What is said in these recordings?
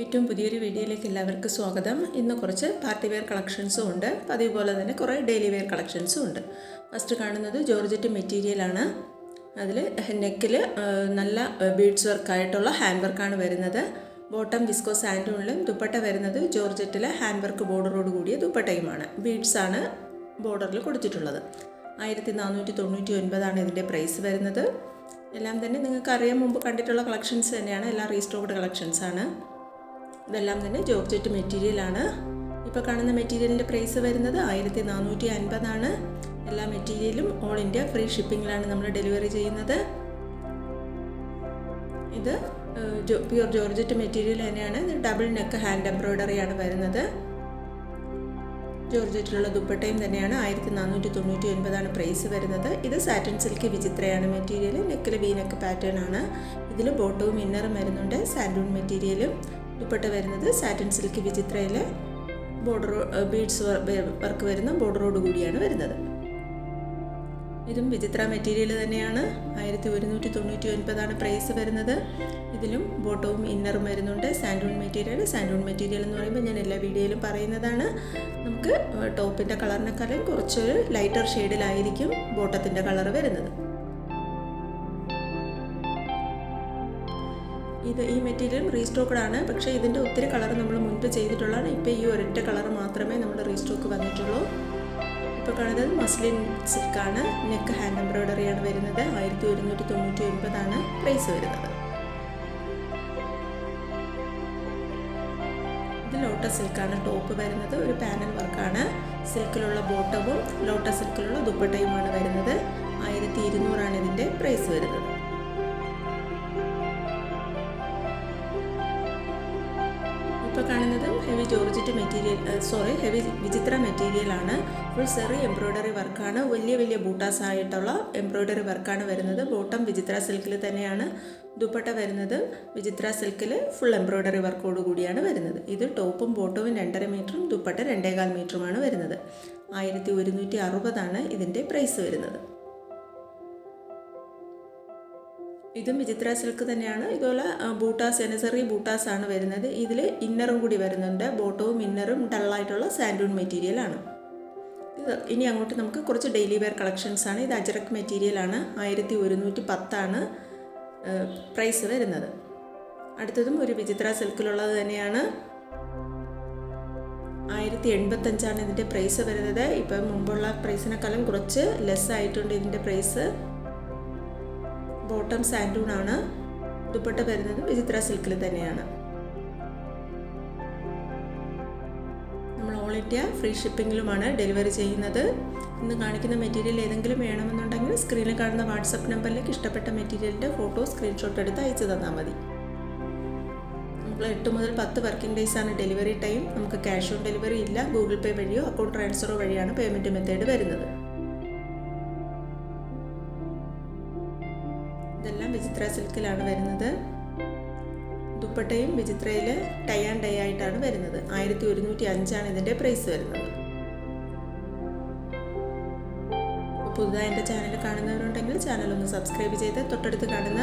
ഏറ്റവും പുതിയൊരു വീഡിയോയിലേക്ക് എല്ലാവർക്കും സ്വാഗതം. ഇന്ന് കുറച്ച് പാർട്ടി വെയർ കളക്ഷൻസും ഉണ്ട്. പതിവ് പോലെ തന്നെ കുറേ ഡെയിലി വെയർ കളക്ഷൻസും ഉണ്ട്. ഫസ്റ്റ് കാണുന്നത് ജോർജറ്റ് മെറ്റീരിയലാണ് അതിൽ നെക്കിൽ നല്ല ബീഡ്സ് വർക്കായിട്ടുള്ള ഹാൻഡ് വർക്കാണ് വരുന്നത്. ബോട്ടം വിസ്കോ സാൻഡൂണിലും ദുപ്പട്ട വരുന്നത് ജോർജറ്റിലെ ഹാൻഡ് വർക്ക് ബോർഡറോട് കൂടിയ ദുപ്പട്ടയുമാണ് ബീഡ്സ് ആണ് ബോർഡറിൽ കൊടുത്തിട്ടുള്ളത്. ആയിരത്തി നാനൂറ്റി തൊണ്ണൂറ്റി ഒൻപതാണ് ഇതിന്റെ പ്രൈസ് വരുന്നത്. എല്ലാം തന്നെ നിങ്ങൾക്ക് അറിയാൻ മുമ്പ് കണ്ടിട്ടുള്ള കളക്ഷൻസ് തന്നെയാണ്. എല്ലാം റീസ്റ്റോക്ഡ് കളക്ഷൻസാണ് ഇതെല്ലാം തന്നെ ജോർജറ്റ് മെറ്റീരിയലാണ് ഇപ്പോൾ കാണുന്ന മെറ്റീരിയലിന്റെ പ്രൈസ് വരുന്നത് ആയിരത്തി നാനൂറ്റി അൻപതാണ് എല്ലാ മെറ്റീരിയലും ഓൾ ഇന്ത്യ ഫ്രീ ഷിപ്പിങ്ങിലാണ് നമ്മൾ ഡെലിവറി ചെയ്യുന്നത്. ഇത് പ്യുർ ജോർജറ്റ് മെറ്റീരിയൽ തന്നെയാണ്. ഇത് ഡബിൾ നെക്ക് ഹാൻഡ് എംബ്രോയ്ഡറിയാണ് വരുന്നത്. ജോർജറ്റിലുള്ള ദുപ്പട്ടയും തന്നെയാണ് ആയിരത്തി നാനൂറ്റി തൊണ്ണൂറ്റി ഒൻപതാണ് പ്രൈസ് വരുന്നത്. ഇത് സാറ്റിൻ സിൽക്ക് വിചിത്രയാണ് മെറ്റീരിയൽ നെക്കിൽ വി നെക്ക് പാറ്റേൺ ആണ് ഇതിൽ ബോട്ടവും ഇന്നറും വരുന്നുണ്ട്. സാൻഡൂൺ മെറ്റീരിയലും ദുപ്പട്ട വരുന്നത് സാറ്റൻ സിൽക്ക് വിചിത്രയിലെ ബോർഡർ ബീഡ്സ് വർക്ക് വരുന്ന ബോർഡറോട് കൂടിയാണ് വരുന്നത്. ഇതും വിചിത്ര മെറ്റീരിയൽ തന്നെയാണ്. ആയിരത്തി ഒരുന്നൂറ്റി തൊണ്ണൂറ്റി ഒൻപതാണ് പ്രൈസ് വരുന്നത്. ഇതിലും ബോട്ടവും ഇന്നറും വരുന്നുണ്ട്. സാൻഡൂൺ മെറ്റീരിയൽ സാൻഡൂൺ മെറ്റീരിയൽ എന്ന് പറയുമ്പോൾ ഞാൻ എല്ലാ വീഡിയോയിലും പറയുന്നതാണ്. നമുക്ക് ടോപ്പിന്റെ കളറിനെക്കാളും കുറച്ചൊരു ലൈറ്റർ ഷെയ്ഡിലായിരിക്കും ബോട്ടത്തിന്റെ കളർ വരുന്നത്. ഇത് ഈ മെറ്റീരിയൽ റീസ്റ്റോക്കഡ് ആണ് പക്ഷേ ഇതിന്റെ ഒത്തിരി കളർ നമ്മൾ മുൻപ് ചെയ്തിട്ടുള്ളതാണ്. ഇപ്പോൾ ഈ ഒരൊറ്റ കളർ മാത്രമേ നമ്മൾ റീസ്റ്റോക്ക് വന്നിട്ടുള്ളൂ. ഇപ്പോൾ കാണുന്നത് മസ്ലിൻ സിൽക്കാണ്. നെക്ക് ഹാൻഡ് എംബ്രോയ്ഡറിയാണ് വരുന്നത്. ആയിരത്തി ഒരുന്നൂറ്റി തൊണ്ണൂറ്റി ഒൻപതാണ് പ്രൈസ് വരുന്നത്. ഇത് ലോട്ടസ് സിൽക്കാണ്. ടോപ്പ് വരുന്നത് ഒരു പാനൽ വർക്കാണ്. സിൽക്കിലുള്ള ബോട്ടവും ലോട്ടസ് സിൽക്കിലുള്ള ദുപ്പട്ടയുമാണ് വരുന്നത്. ആയിരത്തി ഇരുന്നൂറാണ് ഇതിന്റെ പ്രൈസ് വരുന്നത്. ഇപ്പോൾ കാണുന്നത് heavy georgette material sorry heavy Vichitra മെറ്റീരിയലാണ് ഫുൾ സെറി എംബ്രോയ്ഡറി വർക്കാണ് വലിയ വലിയ ബൂട്ടാസ് ആയിട്ടുള്ള എംബ്രോയ്ഡറി വർക്കാണ് വരുന്നത്. ബോട്ടം വിചിത്ര സിൽക്കിൽ തന്നെയാണ് ദുപ്പട്ട വരുന്നത്. വിചിത്ര സിൽക്കിൽ ഫുൾ എംബ്രോയ്ഡറി വർക്കോട് കൂടിയാണ് വരുന്നത്. ഇത് ടോപ്പും ബോട്ടവും രണ്ടര മീറ്ററും ദുപ്പട്ട രണ്ടേകാൽ മീറ്ററുമാണ് വരുന്നത്. ആയിരത്തി ഒരുന്നൂറ്റി അറുപതാണ് ഇതിന്റെ പ്രൈസ് വരുന്നത്. ഇതും വിചിത്ര സിൽക്ക് തന്നെയാണ്. ഇതുപോലെ ബൂട്ടാസ് എനസറി ബൂട്ടാസ് ആണ് വരുന്നത്. ഇതിൽ ഇന്നറും കൂടി വരുന്നുണ്ട്. ബോട്ടവും ഇന്നറും ഡള്ളായിട്ടുള്ള സാൻഡൂൺ മെറ്റീരിയൽ ആണ് ഇത് ഇനി അങ്ങോട്ട് നമുക്ക് കുറച്ച് ഡെയിലി വെയർ കളക്ഷൻസ് ആണ് ഇത് അജറക് മെറ്റീരിയൽ ആണ് ആയിരത്തി ഒരുന്നൂറ്റി പത്താണ് പ്രൈസ് വരുന്നത്. അടുത്തതും ഒരു വിചിത്ര സിൽക്കിലുള്ളത് തന്നെയാണ്. ആയിരത്തി എൺപത്തഞ്ചാണ് ഇതിന്റെ പ്രൈസ് വരുന്നത്. ഇപ്പം മുമ്പുള്ള പ്രൈസിനേക്കാളും കുറച്ച് ലെസ് ആയിട്ടുണ്ട് ഇതിന്റെ പ്രൈസ്. ബോട്ടം സാൻഡൂൺ ആണ് ദുപ്പട്ട വരുന്നത്. വിചിത്ര സിൽക്കിൽ തന്നെയാണ്. നമ്മൾ ഓൾ ഇന്ത്യ ഫ്രീ ഷിപ്പിങ്ങിലുമാണ് ഡെലിവറി ചെയ്യുന്നത്. ഇന്ന് കാണിക്കുന്ന മെറ്റീരിയൽ ഏതെങ്കിലും വേണമെന്നുണ്ടെങ്കിൽ സ്ക്രീനിൽ കാണുന്ന വാട്സപ്പ് നമ്പറിലേക്ക് ഇഷ്ടപ്പെട്ട മെറ്റീരിയലിന്റെ ഫോട്ടോ സ്ക്രീൻഷോട്ട് എടുത്ത് അയച്ചു തന്നാൽ മതി. നമ്മൾ എട്ട് മുതൽ പത്ത് വർക്കിംഗ് ഡേയ്സ് ആണ് ഡെലിവറി ടൈം നമുക്ക് ക്യാഷ് ഓൺ ഡെലിവറി ഇല്ല. ഗൂഗിൾ പേ വഴിയോ അക്കൗണ്ട് ട്രാൻസ്ഫറോ വഴിയാണ് പേയ്മെന്റ് മെത്തേഡ് വരുന്നത്. ഇതെല്ലാം വിചിത്ര സിൽക്കിലാണ് വരുന്നത്. ദുപ്പട്ടയും വിചിത്രയിൽ ടൈ ആൻഡ് ഡൈ ആയിട്ടാണ് വരുന്നത്. ആയിരത്തി ഒരുന്നൂറ്റി അഞ്ചാണ് ഇതിന്റെ പ്രൈസ് വരുന്നത് പുതുതായി എന്റെ ചാനൽ കാണുന്നവരുണ്ടെങ്കിൽ ചാനൽ ഒന്ന് സബ്സ്ക്രൈബ് ചെയ്ത് തൊട്ടടുത്ത് കാണുന്ന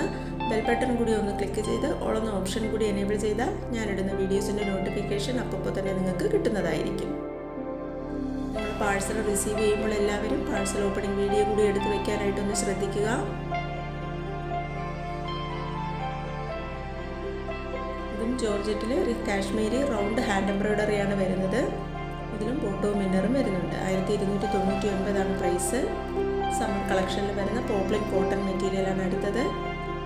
ബെൽ ബട്ടൺ കൂടി ഒന്ന് ക്ലിക്ക് ചെയ്ത് ഓളൊന്ന് ഓപ്ഷൻ കൂടി എനേബിൾ ചെയ്താൽ ഞാനിടുന്ന വീഡിയോസിന്റെ നോട്ടിഫിക്കേഷൻ അപ്പോൾ തന്നെ നിങ്ങൾക്ക് കിട്ടുന്നതായിരിക്കും. പാഴ്സൽ റിസീവ് ചെയ്യുമ്പോൾ എല്ലാവരും പാഴ്സൽ ഓപ്പണിംഗ് വീഡിയോ കൂടി എടുത്ത് വയ്ക്കാനായിട്ടൊന്ന് ശ്രദ്ധിക്കുക. ഇതും ജോർജറ്റിൽ കാശ്മീരി റൗണ്ട് ഹാൻഡ് എംബ്രോയ്ഡറിയാണ് വരുന്നത്. ഇതിലും ബോട്ടവും മിന്നറും വരുന്നുണ്ട്. ആയിരത്തി ഇരുന്നൂറ്റി തൊണ്ണൂറ്റി ഒൻപതാണ് പ്രൈസ്. സമ്മർ കളക്ഷനിൽ വരുന്ന പോപ്ലിൻ കോട്ടൺ മെറ്റീരിയലാണ് അടുത്തത്.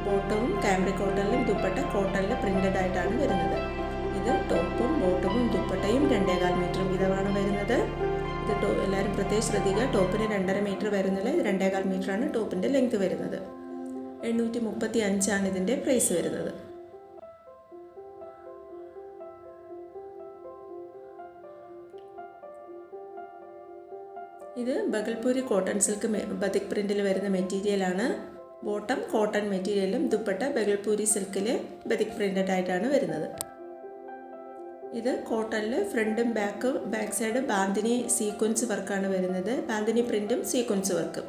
ബോട്ടവും കാമ്പ്രി കോട്ടണിലും ദുപ്പട്ട കോട്ടണിൽ പ്രിന്റഡ് ആയിട്ടാണ് വരുന്നത്. ഇത് ടോപ്പും ബോട്ടവും ദുപ്പട്ടയും രണ്ടേകാൽ മീറ്റർ വീതമാണ് വരുന്നത്. ഇത് ടോ എല്ലാവരും പ്രത്യേകം ശ്രദ്ധിക്കുക. ടോപ്പിന് രണ്ടര മീറ്റർ വരുന്നില്ല രണ്ടേകാൽ മീറ്ററാണ് ടോപ്പിന്റെ ലെങ്ത് വരുന്നത്. എണ്ണൂറ്റി മുപ്പത്തി അഞ്ചാണ് ഇതിന്റെ പ്രൈസ് വരുന്നത്. ഇത് ബഗൽപൂരി കോട്ടൺ സിൽക്ക് ബതിക് പ്രിന്റിൽ വരുന്ന മെറ്റീരിയലാണ് ബോട്ടം കോട്ടൺ മെറ്റീരിയലും ദുപ്പട്ട ബഗൽപൂരി സിൽക്കിൽ ബതിക് പ്രിന്റഡ് ആയിട്ടാണ് വരുന്നത്. ഇത് കോട്ടണിൽ ഫ്രണ്ടും ബാക്കും ബാക്ക് സൈഡ് ബാന്തിനി സീക്വൻസ് വർക്കാണ് വരുന്നത്. ബാന്തിനി പ്രിന്റും സീക്വൻസ് വർക്കും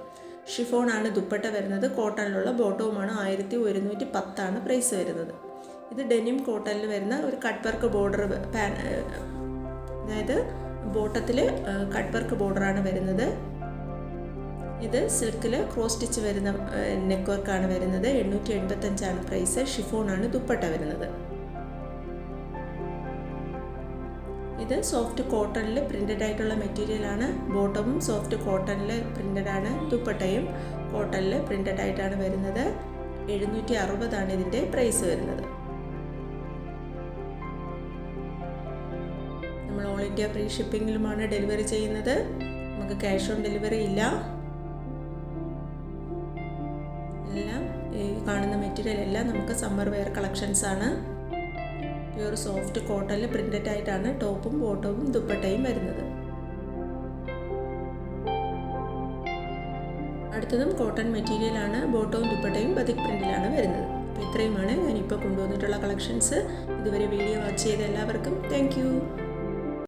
ഷിഫോൺ ആണ് ദുപ്പട്ട വരുന്നത്. കോട്ടണിലുള്ള ബോട്ടവുമാണ് ആയിരത്തി ഒരുന്നൂറ്റി പത്താണ് പ്രൈസ് വരുന്നത്. ഇത് ഡെനിം കോട്ടണിൽ വരുന്ന ഒരു കട്ട് വർക്ക് ബോർഡർ അതായത് ബോട്ടത്തിൽ കട്ട് വർക്ക് ബോർഡറാണ് വരുന്നത്. ഇത് സിൽക്കിൽ ക്രോസ് സ്റ്റിച്ച് വരുന്ന നെക്ക് വർക്കാണ് വരുന്നത്. എണ്ണൂറ്റി എൺപത്തഞ്ചാണ് പ്രൈസ്. ഷിഫോണാണ് ദുപ്പട്ട വരുന്നത്. ഇത് സോഫ്റ്റ് കോട്ടണിൽ പ്രിന്റഡ് ആയിട്ടുള്ള മെറ്റീരിയലാണ് ബോട്ടവും സോഫ്റ്റ് കോട്ടണിൽ പ്രിന്റഡ് ആണ്. ദുപ്പട്ടയും കോട്ടണിൽ പ്രിന്റഡ് ആയിട്ടാണ് വരുന്നത്. എഴുന്നൂറ്റി അറുപതാണ് ഇതിന്റെ പ്രൈസ് വരുന്നത്. നമ്മൾ ഓൾ ഇന്ത്യ ഫ്രീ ഷിപ്പിങ്ങിലുമാണ് ഡെലിവറി ചെയ്യുന്നത്. നമുക്ക് ക്യാഷ് ഓൺ ഡെലിവറി ഇല്ല. എല്ലാം ഈ കാണുന്ന മെറ്റീരിയൽ എല്ലാം നമുക്ക് സമ്മർ വെയർ കളക്ഷൻസ് ആണ്. പ്യൂർ സോഫ്റ്റ് കോട്ടണിൽ പ്രിന്റഡ് ആയിട്ടാണ് ടോപ്പും ബോട്ടവും ദുപ്പട്ടയും വരുന്നത്. അടുത്തതും കോട്ടൺ മെറ്റീരിയലാണ് ബോട്ടവും ദുപ്പട്ടയും ബതിക് പ്രിന്റിലാണ് വരുന്നത്. അപ്പോൾ ഇത്രയുമാണ് ഞാനിപ്പോൾ കൊണ്ടുവന്നിട്ടുള്ള കളക്ഷൻസ് ഇതുവരെ വീഡിയോ വാച്ച് ചെയ്ത എല്ലാവർക്കും താങ്ക്